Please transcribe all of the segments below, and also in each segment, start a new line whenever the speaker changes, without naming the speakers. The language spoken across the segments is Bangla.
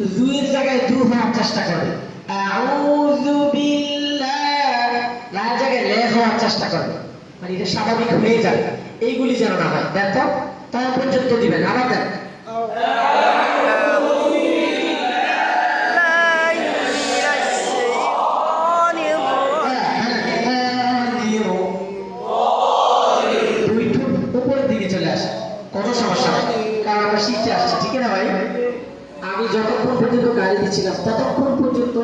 দুইয়ের জায়গায় দু হওয়ার চেষ্টা করে। হওয়ার চেষ্টা করে। মানে এটা স্বাভাবিক হয়ে যাবে এইগুলি যেন না হয়। দেখো তার পর্যন্ত দিবেন। আবার দেন। কোনো সমস্যা কারণ আমরা শিখতে আসছি, ঠিক না ভাই? আমি যতক্ষণ পর্যন্ত গাড়ি দিচ্ছিলাম ততক্ষণ পর্যন্ত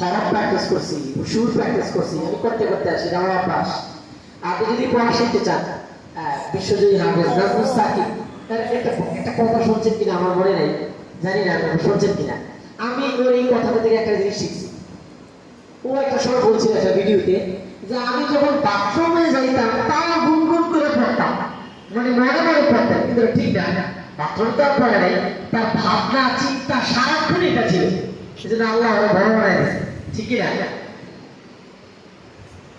হরফ প্র্যাকটিস করছি সুর প্র্যাকটিস করছি, আমি করতে করতে আসি আমার অভ্যাস আপনি যদি পড়া শিখতে চান বিশ্বজয়ী হাফেজ নাজমুস সাকিব একটা একটা কথা শুনছেন কিনা আমার মনে নেই, জানি না আপনি শুনছেন কিনা। আমি ওর এই কথাটা থেকে একটা জিনিস শিখছি। ও একটা সময় বলছিল একটা ভিডিওতে যে আমি যখন বাথরুমে যাইতাম তাও গুনগুন করে পড়তাম। মানে মনে মনে পড়তাম, কিন্তু ঠিক না। বাথরুম তো আর পড়ে নাই, তার ভাবনা চিন্তা সারাক্ষণ এটা ছিল সেজন্য আল্লাহ ঠিকই না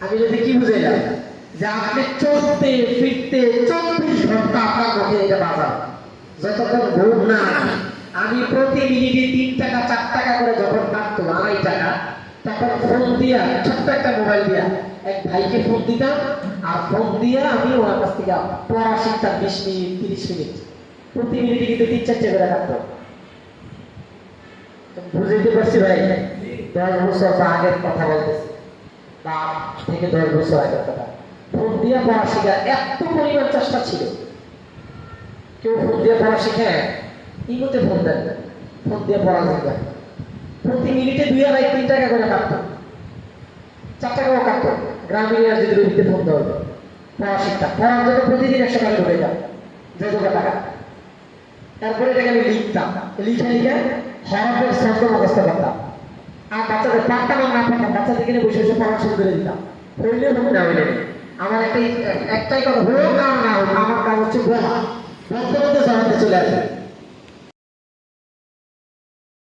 আমি যদি কি যে আপনি চলতে, ফিরতে চব্বিশ ঘণ্টা আপনার মুখে এটা বাজার যতক্ষণ ঘুম না আমি প্রতি মিনিটে তিন টাকা, চার টাকা করে যখন কাটতো, আড়াই টাকা, তখন ফোন দিয়া, ছোট্ট একটা মোবাইল দিয়া, এক ভাইকে ফোন দিতাম, আর ফোন দিয়া আমি ওনার কাছ থেকে পড়া শিখতাম বিশ মিনিট, তিরিশ মিনিট, প্রতি মিনিটে কিন্তু তিন চারটে করে কাটতো। বুঝতে পারছি ভাই? দশ বছর বা আগের কথা বলতেছি। বা থেকে দশ বছর আগের কথা। ফোন দিয়ে পড়া শেখার এত পরিমাণ চেষ্টা ছিল। কেউ ফোন দিয়ে পড়া শিখে ইমোতে ফোন দেন ফোন দিয়ে পড়া শিখবে প্রতি মিনিটে দুই আড়াই, তিন টাকা করে কাটতো। চার টাকাও কাটতো। গ্রামীণ যদি রবিতে ফোন দেওয়া পড়া শিখতাম। পড়ার জন্য প্রতিদিন একশো টাকা ঢুকে যেতাম যত টাকা। তারপরে এটাকে আমি লিখতাম। লিখে লিখে হরফের শব্দ মুখস্থ করতাম। আর বাচ্চাদের পারতাম আর না পারতাম বাচ্চাদেরকে নিয়ে বসে বসে পড়া শুরু করে দিতাম। হইলে হোক না হইলে। আমার একটাই একটাই কথা, হোক আর না হোক, আমার কাজ হচ্ছে বলা বলতে বলতে চলে আসে।